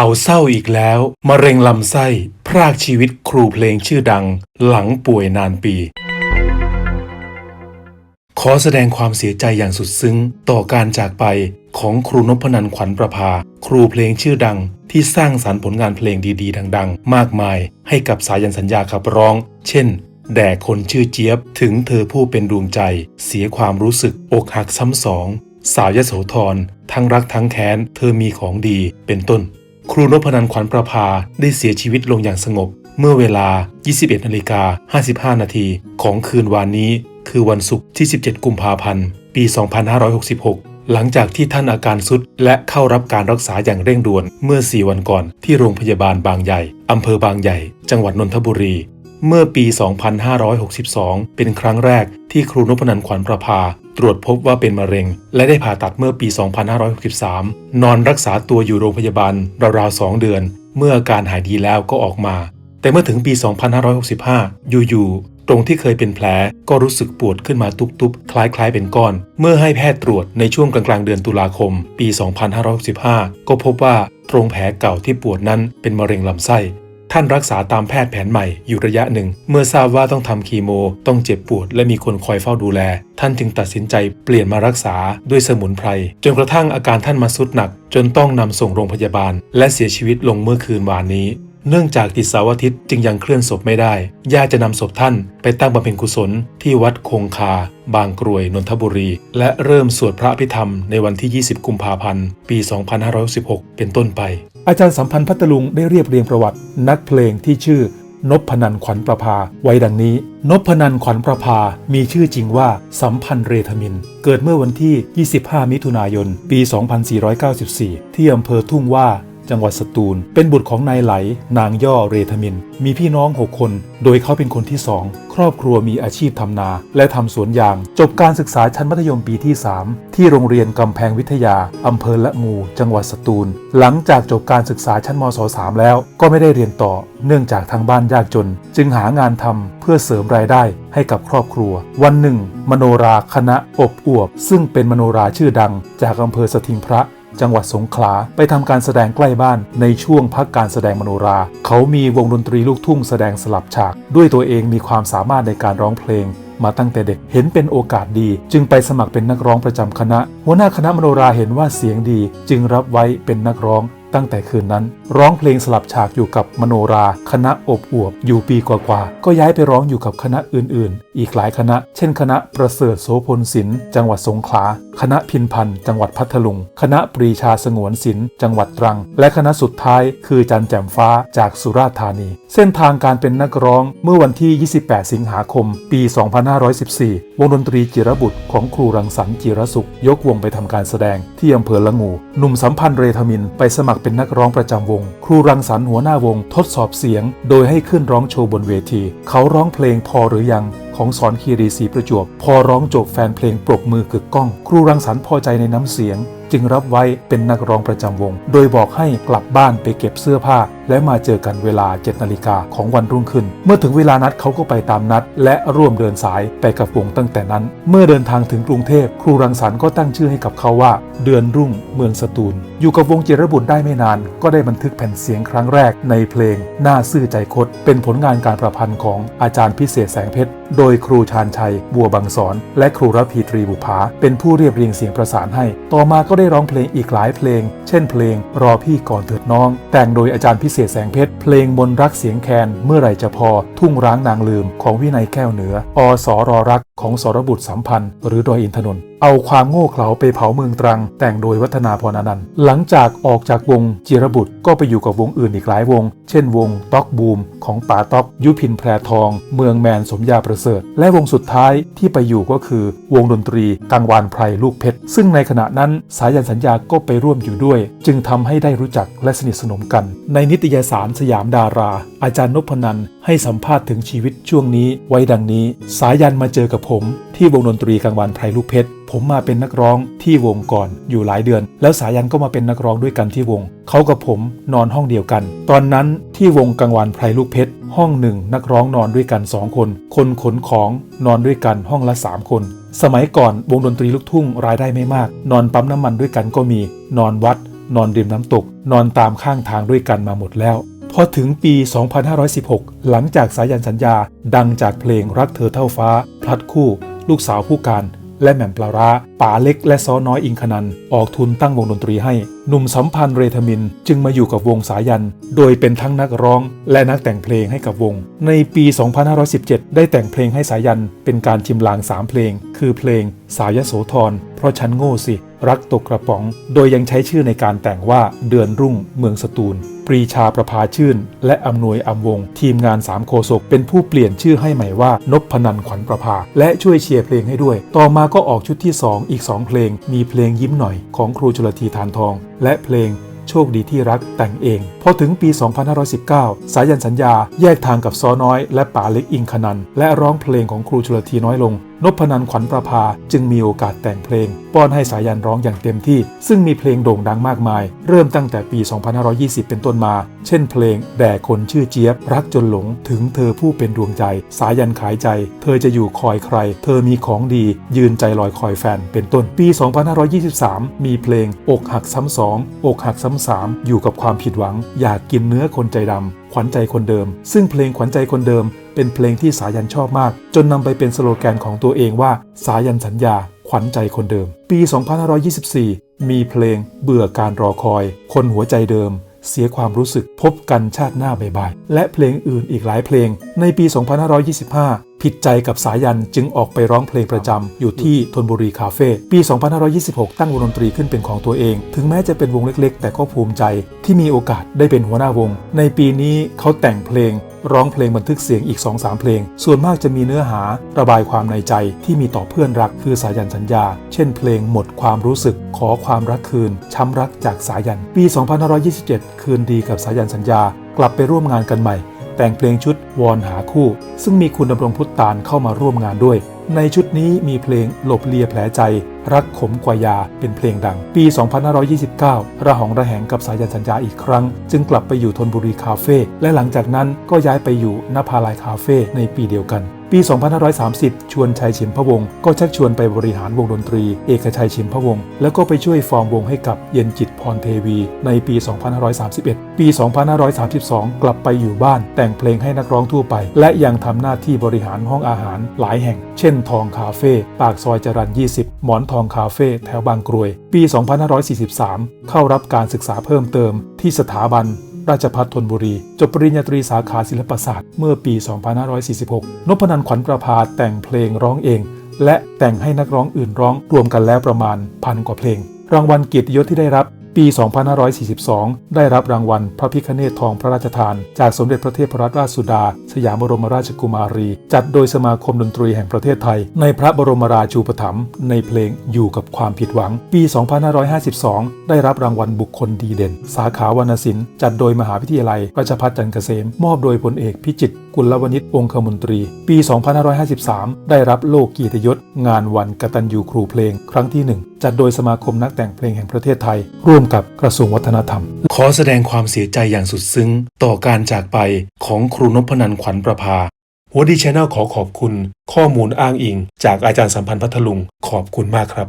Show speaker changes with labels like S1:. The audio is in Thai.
S1: ข่าวเศร้าอีกแล้วมะเร็งลำไส้พรากชีวิตครูเพลงชื่อดัง หลังป่วยนานปี ขอแสดงความเสียใจอย่างสุดซึ้ง ต่อการจากไปของครูนพนันขวัญประภา ครูเพลงชื่อดัง ที่สร้างสรรค์ผลงานเพลงดีๆ ดัง ๆ มากมาย ให้กับสายันสัญญาขับร้อง เช่น แด่คนชื่อเจี๊ยบ ถึงเธอผู้เป็นดวงใจ เสียความรู้สึกอกหักซ้ำสอง สาวยโสธรทั้งรักทั้งแค้น เธอมีของดีเป็นต้น ครูนพนันขวัญประภาได้เสียชีวิตลงอย่างสงบ เมื่อเวลา 21นาฬิกา55 นาทีของคืนวานนี้ คือวันศุกร์ที่ 17 กุมภาพันธ์ ปี 2566 หลังจากที่ท่านอาการสุดและเข้ารับการรักษาอย่างเร่งด่วนเมื่อ 4 วันก่อนที่โรงพยาบาลบางใหญ่ อำเภอบางใหญ่ จังหวัดนนทบุรี เมื่อปี 2562 เป็นครั้งแรกที่ครูนพนันขวัญประภา ตรวจพบว่าเป็นมะเร็ง และได้ผ่าตัดเมื่อปี 2563 นอนรักษาตัวอยู่โรงพยาบาลราวๆ 2 เดือน เมื่ออาการหายดีแล้วก็ออกมา แต่เมื่อถึงปี 2565 อยู่ๆ ตรงที่เคยเป็นแผลก็รู้สึกปวดขึ้นมาตุบๆ คล้ายๆ เป็นก้อน เมื่อให้แพทย์ตรวจในช่วงกลางๆ เดือนตุลาคม ปี 2565 ก็พบว่าตรงแผลเก่าที่ปวดนั้นเป็นมะเร็งลำไส้ ท่านรักษาตามแพทย์แผนใหม่อยู่ระยะหนึ่ง เมื่อทราบว่าต้องทำคีโม ต้องเจ็บปวด และมีคนคอยเฝ้าดูแล ท่านจึงตัดสินใจเปลี่ยนมารักษาด้วยสมุนไพร จนกระทั่งอาการท่านมาสุดหนัก จนต้องนำส่งโรงพยาบาล และเสียชีวิตลงเมื่อคืนวานนี้ เนื่องจากติดเสาร์อาทิตย์จึงยังเคลื่อนศพไม่ได้ ญาติจะนำศพท่านไปตั้งบำเพ็ญกุศล ที่วัดคงคา บางกรวย นนทบุรี และเริ่มสวดพระพิธรรมในวันที่ 20 กุมภาพันธ์ ปี 2516 เป็นต้นไป อาจารย์สัมพันธ์พัตลุงได้เรียบเรียงประวัติ นักเพลงที่ชื่อนพนันขวัญประภาไว้ดังนี้นพนันขวัญประภา มีชื่อจริงว่าสัมพันธ์เรธมิน เกิดเมื่อวันที่ 25 มิถุนายน ปี 2494 ที่อำเภอทุ่งว่า จังหวัดสตูล เป็นบุตรของนายไหล นางย่อเรธมิน มีพี่น้อง 6 คน โดยเขาเป็นคนที่ 2 ครอบครัวมีอาชีพทำนา และทำสวนยาง จบการศึกษาชั้นมัธยมปีที่ 3 ที่โรงเรียนกำแพงวิทยาอำเภอละงู จังหวัดสตูล หลังจากจบการศึกษาชั้นมศ 3 แล้ว ก็ไม่ได้เรียนต่อ เนื่องจากทางบ้านยากจน จึงหางานทำเพื่อเสริมรายได้ให้กับครอบครัว วันหนึ่ง มโนราคณะอบอวบ ซึ่งเป็นมโนราชื่อดังจากอำเภอสถิงพระ จังหวัดสงขลา ไปทำการแสดงใกล้บ้านในช่วงพักการแสดงมโนรา เขามีวงดนตรีลูกทุ่งแสดงสลับฉาก ด้วยตัวเองมีความสามารถในการร้องเพลง มาตั้งแต่เด็กเห็นเป็นโอกาสดี จึงไปสมัครเป็นนักร้องประจำคณะ หัวหน้าคณะมโนราเห็นว่าเสียงดี จึงรับไว้เป็นนักร้องตั้งแต่คืนนั้น ร้องเพลงสลับฉากอยู่กับมโนรา คณะอบอวบ อยู่ปีกว่าๆก็ย้ายไปร้องอยู่กับคณะอื่นๆ อีกหลายคณะ เช่นคณะประเสริฐโสพลศิลป์จังหวัดสงขลา คณะพินพันธ์จังหวัดพัทลุง คณะปรีชาสงวนศิลป์จังหวัดตรัง และคณะสุดท้ายคือจันแจ่มฟ้าจากสุราษฎร์ธานี เส้นทางการเป็นนักร้องเมื่อวันที่ 28 สิงหาคม ปี 2514 วงดนตรีจิรบุตรของครูรังสรรค์จิรสุข ยกวงไปทำการแสดงที่อำเภอละงู หนุ่มสัมพันธ์เรธมินไปสมัครเป็นนักร้องประจำวง ครูรังสรรค์หัวหน้าวงทดสอบเสียง โดยให้ขึ้นร้องโชว์บนเวที เขาร้องเพลงพอหรือยัง ของสอนคีรีสีประจวบ พอร้องจบแฟนเพลงปรบมือกึกก้อง ครูรังสรรค์พอใจในน้ำเสียง จึงรับไว้เป็นนักร้องประจำวง โดยบอกให้กลับบ้านไปเก็บเสื้อผ้า และมาเจอกันเวลา 7 นาฬิกาของวันรุ่งขึ้น เมื่อถึงเวลานัดเขาก็ไปตามนัด และร่วมเดินสายไปกับวงตั้งแต่นั้น เมื่อเดินทางถึงกรุงเทพ ครูรังสรรค์ก็ตั้งชื่อให้กับเขาว่า เดือนรุ่งเมืองสตูล อยู่กับวงเจรบุตรได้ไม่นาน ก็ได้บันทึกแผ่นเสียงครั้งแรกในเพลงหน้าซื่อใจคดเป็นผลงานการประพันธ์ของอาจารย์พิเศษแสงเพชรโดยครูชาญชัย บัวบางสอน และครูรพีตรีบุภา เป็นผู้เรียบเรียงเสียงประสานให้ ต่อมาก็ได้ร้องเพลงอีกหลายเพลง เช่นเพลงรอพี่ก่อนเถิดน้อง แต่งโดยอาจารย์พิเศษแสงเพชร เพลงมนรักเสียงแคนเมื่อไรจะพอ ทุ่งร้างนางลืมของวินัยแก้วเหนือ อสอรอรักของสรบุตรสัมพันธ์ หรือดอยอินทนนท์ เอาความโง่เขลาไปเผาเมืองตรัง แต่งโดยวัฒนาพรอนันต์ หลังจากออกจากวงจิรบุตรก็ไปอยู่กับวงอื่นอีกหลายวง เช่นวงต๊อกบูม ของป๋าต๊อกยุพินแพรทอง เมืองแมนสมยาประเสริฐ และวงสุดท้ายที่ไปอยู่ก็คือ วงดนตรีกังวานไพรลูกเพชร ซึ่งในขณะนั้นสายันสัญญาก็ไปร่วมอยู่ด้วย จึงทำให้ได้รู้จักและสนิทสนมกัน ในนิตยสารสยามดารา อาจารย์นพนันท์ให้สัมภาษณ์ถึงชีวิตช่วงนี้ไว้ดังนี้ สายันมาเจอกับผม ที่วงดนตรีกังวานไพรลูกเพชรผมมาเป็นนักร้องที่วงก่อนอยู่หลายเดือน แล้วสายันก็มาเป็นนักร้องด้วยกันที่วง เขากับผมนอนห้องเดียวกัน ตอนนั้นที่วงกังวานไพรลูกเพชรห้องหนึ่งนักร้องนอนด้วยกันสองคน คนขนของนอนด้วยกันห้องละสามคน สมัยก่อนวงดนตรีลูกทุ่งรายได้ไม่มาก นอนปั๊มน้ำมันด้วยกันก็มี นอนวัด นอนริมน้ำตก นอนตามข้างทางด้วยกันมาหมดแล้วพอถึงปี 2516 หลังจากสายันสัญญา ดังจากเพลงรักเธอเท่าฟ้า พลัดคู่ ลูกสาวผู้การ และแหม่มปลาร้าป๋าเล็กและซ้อน้อยอิงคนัน ออกทุนตั้งวงดนตรีให้ หนุ่มสัมพันธ์เรทมินจึงมาอยู่กับวงสายัน โดยเป็นทั้งนักร้องและนักแต่งเพลงให้กับวง ในปี 2517 ได้แต่งเพลงให้สายันเป็นการชิมลาง 3 เพลง คือเพลงสายโสธรเพราะฉันโง่สิ รักตกกระป๋อง โดยยังใช้ชื่อในการแต่งว่าเดือนรุ่งเมืองสตูล ปรีชาประภาชื่น และอำนวยอำวง ทีมงานสามโคศกเป็นผู้เปลี่ยนชื่อให้ใหม่ว่านพนันขวัญประภา และช่วยเชียร์เพลงให้ด้วย ต่อมาก็ออกชุดที่ 2 อีก 2 เพลง มีเพลงยิ้มหน่อยของครูชลธีทานทอง และเพลงโชคดีที่รักแต่งเอง พอถึงปี 2519 สายันสัญญาแยกทางกับซอน้อย และป๋าเล็กอิงคนัน และร้องเพลงของครูชลธีน้อยลง นพนันขวัญประภาจึงมีโอกาสแต่งเพลง ป้อนให้สายันร้องอย่างเต็มที่ ซึ่งมีเพลงโด่งดังมากมาย เริ่มตั้งแต่ปี 2520 เป็นต้นมา เช่นเพลงแด่คนชื่อเจี๊ยบ รักจนหลงถึงเธอผู้เป็นดวงใจ สายันขายใจ เธอจะอยู่คอยใคร เธอมีของดี ยืนใจลอยคอยแฟนเป็นต้นปี 2523 มีเพลงอกหักซ้ำสองอกหักซ้ำสามอยู่กับความผิดหวัง อยากกินเนื้อคนใจดำขวัญใจคนเดิม ซึ่งเพลงขวัญใจคนเดิม เป็นเพลงที่สายันชอบมาก จนนำไปเป็นสโลแกนของตัวเองว่า สายันสัญญา ขวัญใจคนเดิม ปี 2524 มีเพลงเบื่อการรอคอย คนหัวใจเดิม เสียความรู้สึกพบกันชาติหน้าบ่ายๆและเพลงอื่นอีกหลายเพลง ในปี 2525 ผิดใจกับสายันจึงออกไปร้องเพลงประจำอยู่ที่ธนบุรีคาเฟ่ปี 2526 ตั้งวงดนตรีขึ้นเป็นของตัวเอง ถึงแม้จะเป็นวงเล็กๆ แต่ก็ภูมิใจที่มีโอกาสได้เป็นหัวหน้าวง ในปีนี้เขาแต่งเพลง ร้องเพลงบันทึกเสียงอีก 2-3 เพลง ส่วนมากจะมีเนื้อหาระบายความในใจที่มีต่อเพื่อนรักคือสายันสัญญา เช่น เพลงหมดความรู้สึกขอความรักคืน ช้ำรักจากสายัน ปี 2527 คืนดีกับสายันสัญญากลับไปร่วมงานกันใหม่ แต่งเพลงชุดวอนหาคู่ ซึ่งมีคุณดำรงพุทธานเข้ามาร่วมงานด้วย ในชุดนี้มีเพลงหลบเลียแผลใจรักขมกว่ายาเป็นเพลงดัง ปี 2529 ระหองระแหงกับสายันสัญญาอีกครั้ง จึงกลับไปอยู่ธนบุรีคาเฟ่และหลังจากนั้นก็ย้ายไปอยู่นภาลายคาเฟ่ในปีเดียวกันปี 2530 ชวนชัยชิมพะวงศ์ก็ชักชวนไปบริหารวงดนตรี เอกชัยชิมพะวงศ์แล้วก็ไปช่วยฟอร์มวงให้กับเย็นจิตพรเทวี ในปี 2531 ปี 2532 กลับไปอยู่บ้าน แต่งเพลงให้นักร้องทั่วไป และยังทำหน้าที่บริหารห้องอาหารหลายแห่ง เช่น ทองคาเฟ่ ปากซอยจรัญ 20 หมอนทองคาเฟ่แถวบางกรวย ปี 2543 เข้ารับการศึกษาเพิ่มเติมที่สถาบันราชพัฒธนบุรี จบปริญญาตรีสาขาศิลปศาสตร์ เมื่อปี 2546 นพนันขวัญประภาแต่งเพลงร้องเอง และแต่งให้นักร้องอื่นร้องรวมกันแล้วประมาณพันกว่าเพลง รางวัลเกียรติยศที่ได้รับ ปี 2542 ได้รับรางวัลพระพิคเนตทองพระราชทาน จากสมเด็จพระเทพรัตนราชสุดา สยามบรมราชกุมารี จัดโดยสมาคมดนตรีแห่งประเทศไทย ในพระบรมราชูปถัมภ์ในเพลงอยู่กับความผิดหวัง ปี 2552 ได้รับรางวัลบุคคลดีเด่น สาขาวรรณศิลป์จัดโดยมหาวิทยาลัยราชภัฏจันทร์เกษม มอบโดยพลเอกพิจิตรกุลวณิชองคมนตรี ปี 2553 ได้รับโลกกียรติยศ งานวันกตัญญูครูเพลง ครั้งที่หนึ่งจัดโดยสมาคมนักแต่งเพลงแห่งประเทศไทย ร่วมกับกระทรวงวัฒนธรรม ขอแสดงความเสียใจอย่างสุดซึ้ง ต่อการจากไปของครูนพนันขวัญประภาหัวดีชแนลขอขอบคุณ ข้อมูลอ้างอิง จากอาจารย์สัมพันธ์พัทลุงขอบคุณมากครับ